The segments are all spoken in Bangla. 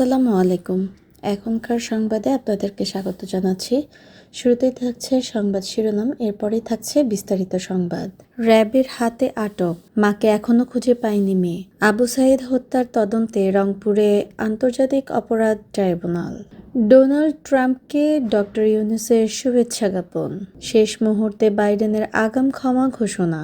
আসসালামু আলাইকুম। এখনকার সংবাদে আপনাদেরকে স্বাগত জানাচ্ছি। শুরুতেই থাকছে সংবাদ শিরোনাম এরপরেই থাকছে বিস্তারিত সংবাদ। র্যাবের হাতে আটক, মাকে এখনও খুঁজে পায়নি মেয়ে। আবু সাইদ হত্যার তদন্তে রংপুরে আন্তর্জাতিক অপরাধ ট্রাইব্যুনাল। ডোনাল্ড ট্রাম্পকে ডক্টর ইউনুসের শুভেচ্ছা জ্ঞাপন। শেষ মুহূর্তে বাইডেনের আগাম ক্ষমা ঘোষণা,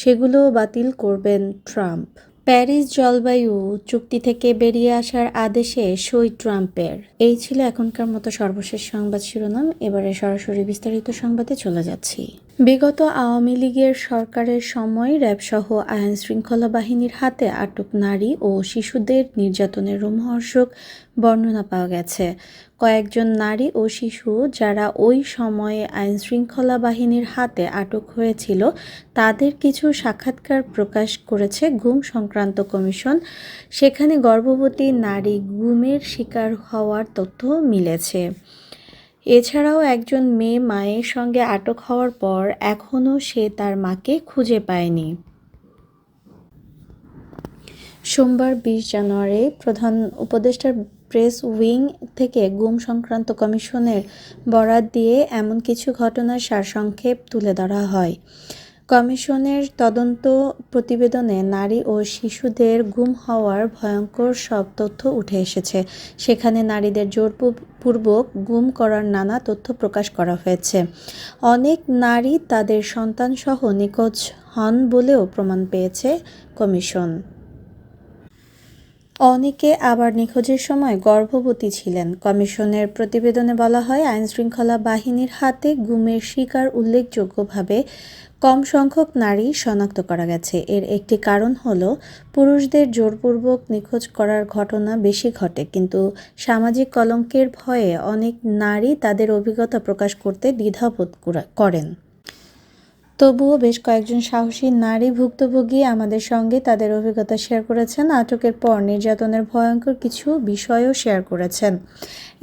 সেগুলো বাতিল করবেন ট্রাম্প। প্যারিস জলবায়ু চুক্তি থেকে বেরিয়ে আসার আদেশে সই ট্রাম্পের। এই ছিল এখনকার মতো সর্বশেষ সংবাদ শিরোনাম। এবারে সরাসরি বিস্তারিত সংবাদে চলে যাচ্ছি। বিগত আওয়ামী লীগের সরকারের সময় র্যাবসহ আইন শৃঙ্খলা বাহিনীর হাতে আটক নারী ও শিশুদের নির্যাতনের রোমহর্ষক বর্ণনা পাওয়া গেছে। কয়েকজন নারী ও শিশু যারা ওই সময়ে আইন শৃঙ্খলা বাহিনীর হাতে আটক হয়েছিল, তাদের কিছু সাক্ষাৎকার প্রকাশ করেছে গুম সংক্রান্ত কমিশন। সেখানে গর্ভবতী নারী গুমের শিকার হওয়ার তথ্য মিলেছে। এছাড়াও একজন মেয়ে মায়ের সঙ্গে আটক হওয়ার পর এখনও সে তার মাকে খুঁজে পায়নি। সোমবার বিশ জানুয়ারি প্রধান উপদেষ্টার প্রেস উইং থেকে গুম সংক্রান্ত কমিশনের বরাত দিয়ে এমন কিছু ঘটনার সারসংক্ষেপ তুলে ধরা হয়। কমিশনের তদন্ত প্রতিবেদনে নারী ও শিশুদের গুম হওয়ার ভয়ঙ্কর সব তথ্য উঠে এসেছে। সেখানে নারীদের জোরপূর্বক গুম করার নানা তথ্য প্রকাশ করা হয়েছে। অনেক নারী তাদের সন্তানসহ নিখোঁজ হন বলেও প্রমাণ পেয়েছে কমিশন। অনেকে আবার নিখোঁজের সময় গর্ভবতী ছিলেন। কমিশনের প্রতিবেদনে বলা হয়, আইনশৃঙ্খলা বাহিনীর হাতে গুমের শিকার উল্লেখযোগ্যভাবে কম সংখ্যক নারী শনাক্ত করা গেছে। এর একটি কারণ হল, পুরুষদের জোরপূর্বক নিখোঁজ করার ঘটনা বেশি ঘটে, কিন্তু সামাজিক কলঙ্কের ভয়ে অনেক নারী তাদের অভিজ্ঞতা প্রকাশ করতে দ্বিধাবোধ করেন। তবুও বেশ কয়েকজন সাহসী নারী ভুক্তভোগী আমাদের সঙ্গে তাদের অভিজ্ঞতা শেয়ার করেছেন। আটকের পর নির্যাতনের ভয়ঙ্কর কিছু বিষয়ও শেয়ার করেছেন।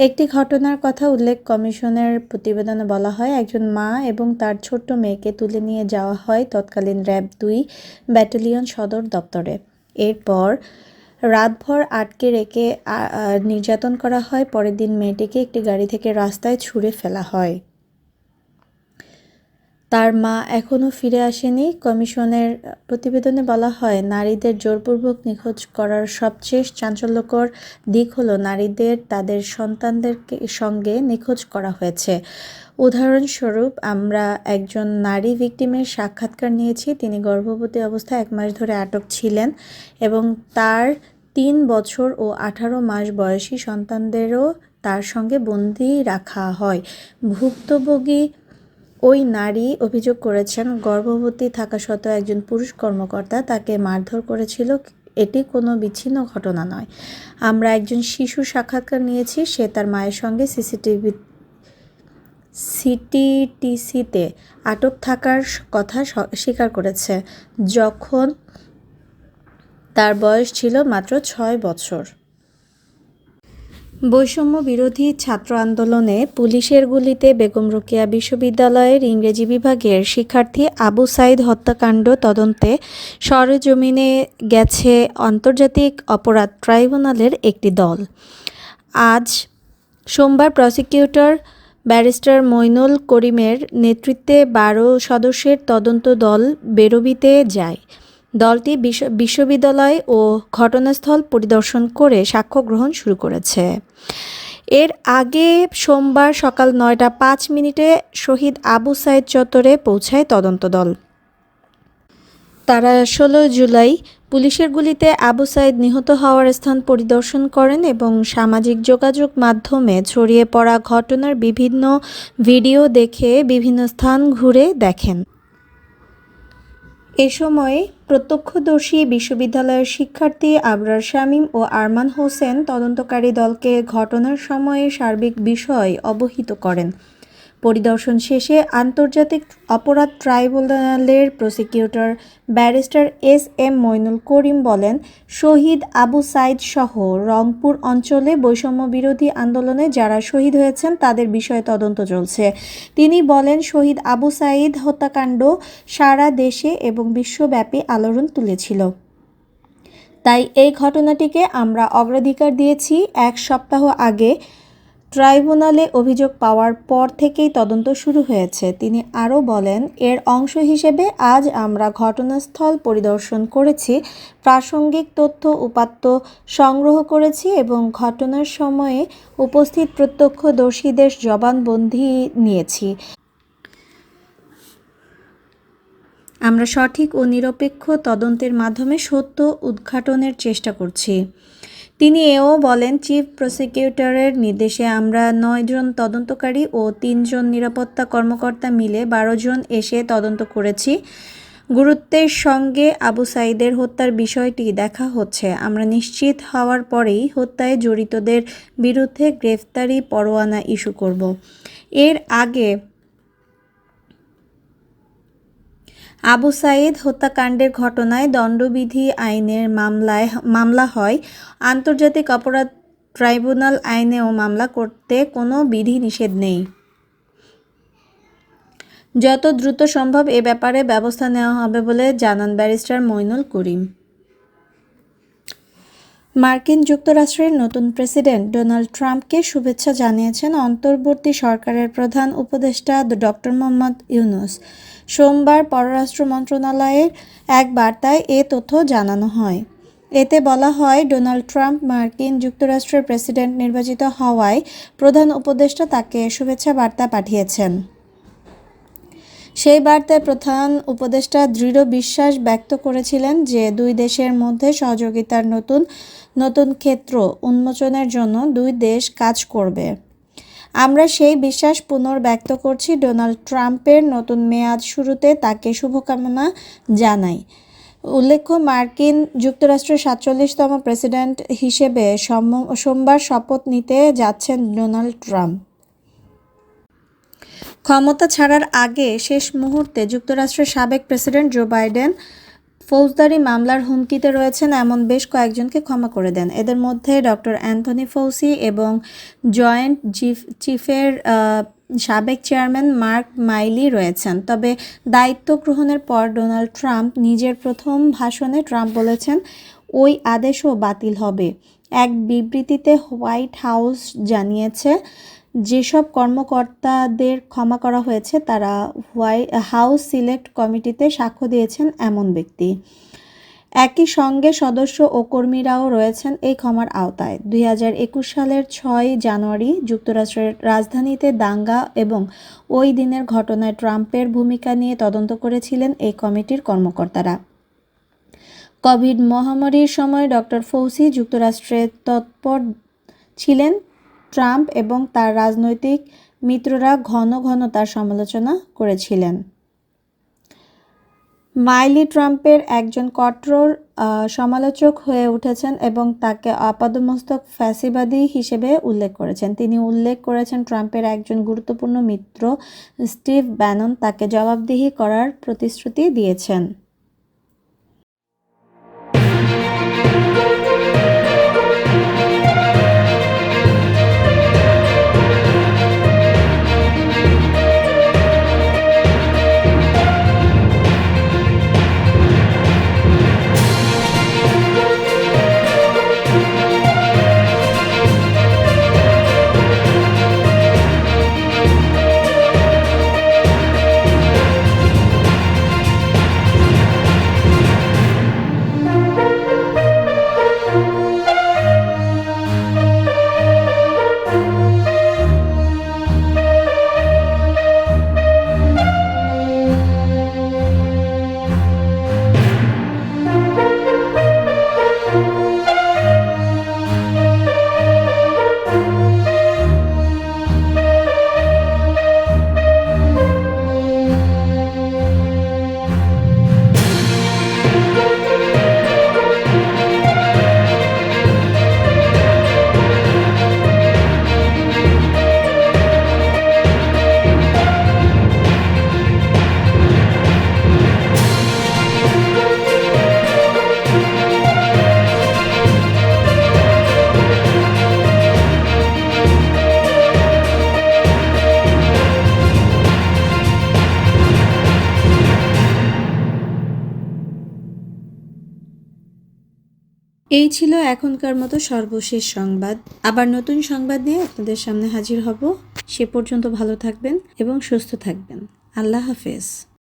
একটি ঘটনার কথা উল্লেখ কমিশনের প্রতিবেদনে বলা হয়, একজন মা এবং তার ছোট্ট মেয়েকে তুলে নিয়ে যাওয়া হয় তৎকালীন র্যাব দুই ব্যাটালিয়ন সদর দপ্তরে। এরপর রাতভর আটকে রেখে নির্যাতন করা হয়, পরের দিন মেয়েটিকে একটি গাড়ি থেকে রাস্তায় ছুঁড়ে ফেলা হয়। তার মা এখনও ফিরে আসেনি। কমিশনের প্রতিবেদনে বলা হয়, নারীদের জোরপূর্বক নিখোঁজ করার সবচেয়ে চাঞ্চল্যকর দিক হলো নারীদের, তাদের সন্তানদের সঙ্গে নিখোঁজ করা হয়েছে। উদাহরণস্বরূপ, আমরা একজন নারী ভিকটিমের সাক্ষাৎকার নিয়েছি। তিনি গর্ভবতী অবস্থায় এক মাস ধরে আটক ছিলেন এবং তার তিন বছর ও আঠারো মাস বয়সী সন্তানদেরও তার সঙ্গে বন্দি রাখা হয়। ভুক্তভোগী ওই নারী অভিযোগ করেছেন, গর্ভবতী থাকা সত্ত্বেও একজন পুরুষ কর্মকর্তা তাকে মারধর করেছিল। এটি কোনো বিচ্ছিন্ন ঘটনা নয়। আমরা একজন শিশু সাক্ষাৎকার নিয়েছি, সে তার মায়ের সঙ্গে সিসিটিভি সিটিটিসিতে আটক থাকার কথা স্বীকার করেছে। যখন তার বয়স ছিল মাত্র ছয় বছর। বৈষম্য বিরোধী ছাত্র আন্দোলনে পুলিশের গুলিতে বেগম রোকেয়া বিশ্ববিদ্যালয়ের ইংরেজি বিভাগের শিক্ষার্থী আবু সাইদ হত্যাকাণ্ড তদন্তে সরেজমিনে গেছে আন্তর্জাতিক অপরাধ ট্রাইব্যুনালের একটি দল। আজ সোমবার প্রসিকিউটর ব্যারিস্টার মইনুল করিমের নেতৃত্বে বারো সদস্যের তদন্ত দল বেরবিতে যায়। দলটি বিশ্ববিদ্যালয় ও ঘটনাস্থল পরিদর্শন করে সাক্ষ্য গ্রহণ শুরু করেছে। এর আগে সোমবার সকাল নয়টা পাঁচ মিনিটে শহীদ আবু সাইদ চত্বরে পৌঁছায় তদন্ত দল। তারা ষোলো জুলাই পুলিশের গুলিতে আবু সাইদ নিহত হওয়ার স্থান পরিদর্শন করেন এবং সামাজিক যোগাযোগ মাধ্যমে ছড়িয়ে পড়া ঘটনার বিভিন্ন ভিডিও দেখে বিভিন্ন স্থান ঘুরে দেখেন। এ সময় প্রত্যক্ষদর্শী বিশ্ববিদ্যালয়ের শিক্ষার্থী আবরার শামীম ও আরমান হোসেন তদন্তকারী দলকে ঘটনার সময়ে সার্বিক বিষয় অবহিত করেন। পরিদর্শন শেষে আন্তর্জাতিক অপরাধ ট্রাইব্যুনালের prosecutor barrister S M Moinul Karim বলেন, শহীদ আবু সাইদ সহ রংপুর অঞ্চলে বৈষম্য বিরোধী আন্দোলনে যারা শহীদ হয়েছেন তাদের বিষয়ে তদন্ত চলছে। তিনি বলেন, শহীদ আবু সাইদ হত্যাকাণ্ড সারা দেশে এবং বিশ্বব্যাপী আলোড়ন তুলেছিল। তাই এই ঘটনাটিকে আমরা অগ্রাধিকার দিয়েছি। এক সপ্তাহ আগে ট্রাইব্যুনালে অভিযোগ পাওয়ার পর থেকেই তদন্ত শুরু হয়েছে। তিনি আরও বলেন, এর অংশ হিসেবে আজ আমরা ঘটনাস্থল পরিদর্শন করেছি, প্রাসঙ্গিক তথ্য উপাত্ত সংগ্রহ করেছি এবং ঘটনার সময়ে উপস্থিত প্রত্যক্ষদর্শীদের জবানবন্দি নিয়েছি। আমরা সঠিক ও নিরপেক্ষ তদন্তের মাধ্যমে সত্য উদ্ঘাটনের চেষ্টা করছি। তিনি এও বলেন, চিফ প্রসিকিউটরের নির্দেশে আমরা নয়জন তদন্তকারী ও তিনজন নিরাপত্তা কর্মকর্তা মিলে বারো জন এসে তদন্ত করেছি। গুরুত্বের সঙ্গে আবু সাইদের হত্যার বিষয়টি দেখা হচ্ছে। আমরা নিশ্চিত হওয়ার পরেই হত্যায় জড়িতদের বিরুদ্ধে গ্রেফতারি পরোয়ানা ইস্যু করব। এর আগে আবু সাইদ হত্যাকাণ্ডের ঘটনায় দণ্ডবিধি আইনের মামলায় মামলা হয়। আন্তর্জাতিক অপরাধ ট্রাইব্যুনাল আইনেও মামলা করতে কোনো বিধি নিষেধ নেই। যত দ্রুত সম্ভব এ ব্যাপারে ব্যবস্থা নেওয়া হবে বলে জানান ব্যারিস্টার মইনুল করিম। মার্কিন যুক্তরাষ্ট্রের নতুন প্রেসিডেন্ট ডোনাল্ড ট্রাম্পকে শুভেচ্ছা জানিয়েছেন অন্তর্বর্তী সরকারের প্রধান উপদেষ্টা ডক্টর মোহাম্মদ ইউনুস। সোমবার পররাষ্ট্র মন্ত্রণালয়ের এক বার্তায় এ তথ্য জানানো হয়। এতে বলা হয়, ডোনাল্ড ট্রাম্প মার্কিন যুক্তরাষ্ট্রের প্রেসিডেন্ট নির্বাচিত হওয়ায় প্রধান উপদেষ্টা তাকে শুভেচ্ছা বার্তা পাঠিয়েছেন। সেই বার্তায় প্রধান উপদেষ্টা দৃঢ় বিশ্বাস ব্যক্ত করেছিলেন যে দুই দেশের মধ্যে সহযোগিতার নতুন নতুন ক্ষেত্র উন্মোচনের জন্য দুই দেশ কাজ করবে। আমরা সেই বিশ্বাস পুনর্ব্যক্ত করছি ডোনাল্ড ট্রাম্পের নতুন মেয়াদ শুরুতে তাকে শুভকামনা জানাই। উল্লেখ্য, মার্কিন যুক্তরাষ্ট্রের সাতচল্লিশতম প্রেসিডেন্ট হিসেবে সোমবার শপথ নিতে যাচ্ছেন ডোনাল্ড ট্রাম্প। ক্ষমতা ছাড়ার আগে শেষ মুহূর্তে যুক্তরাষ্ট্রের সাবেক প্রেসিডেন্ট জো বাইডেন ফৌজদারি মামলার হুমকিতে রয়েছেন এমন বেশ কয়েকজনকে ক্ষমা করে দেন। এদের মধ্যে ডক্টর অ্যান্থনি ফৌসি এবং জয়েন্ট চিফ, চিফের সাবেক চেয়ারম্যান মার্ক মাইলি রয়েছেন। তবে দায়িত্ব গ্রহণের পর ডোনাল্ড ট্রাম্প নিজের প্রথম ভাষণে ট্রাম্প বলেছেন, ওই আদেশও বাতিল হবে। এক বিবৃতিতে হোয়াইট হাউস জানিয়েছে যেসব কর্মকর্তাদের ক্ষমা করা হয়েছে, তারা হোয়াই, হাউস সিলেক্ট কমিটিতে সাক্ষ্য দিয়েছেন এমন ব্যক্তি। একই সঙ্গে সদস্য ও কর্মীরাও রয়েছেন এই ক্ষমার আওতায়। দুই হাজার একুশ সালের ছয় জানুয়ারি যুক্তরাষ্ট্রের রাজধানীতে দাঙ্গা এবং ওই দিনের ঘটনায় ট্রাম্পের ভূমিকা নিয়ে তদন্ত করেছিলেন এই কমিটির কর্মকর্তারা। কোভিড মহামারীর সময় ডক্টর ফৌসি যুক্তরাষ্ট্রে তৎপর ছিলেন। ট্রাম্প এবং তার রাজনৈতিক মিত্ররা ঘন ঘন তার সমালোচনা করেছিলেন। মাইলি ট্রাম্পের একজন কট্টর সমালোচক হয়ে উঠেছেন এবং তাকে আপাদমস্তক ফ্যাসিবাদী হিসেবে উল্লেখ করেছেন। তিনি উল্লেখ করেছেন ট্রাম্পের একজন গুরুত্বপূর্ণ মিত্র স্টিভ ব্যানন তাকে জবাবদিহি করার প্রতিশ্রুতি দিয়েছেন। এই ছিল এখনকার মতো সর্বশেষ সংবাদ। আবার নতুন সংবাদ নিয়ে আপনাদের সামনে হাজির হব। সে পর্যন্ত ভালো থাকবেন এবং সুস্থ থাকবেন। আল্লাহ হাফেজ।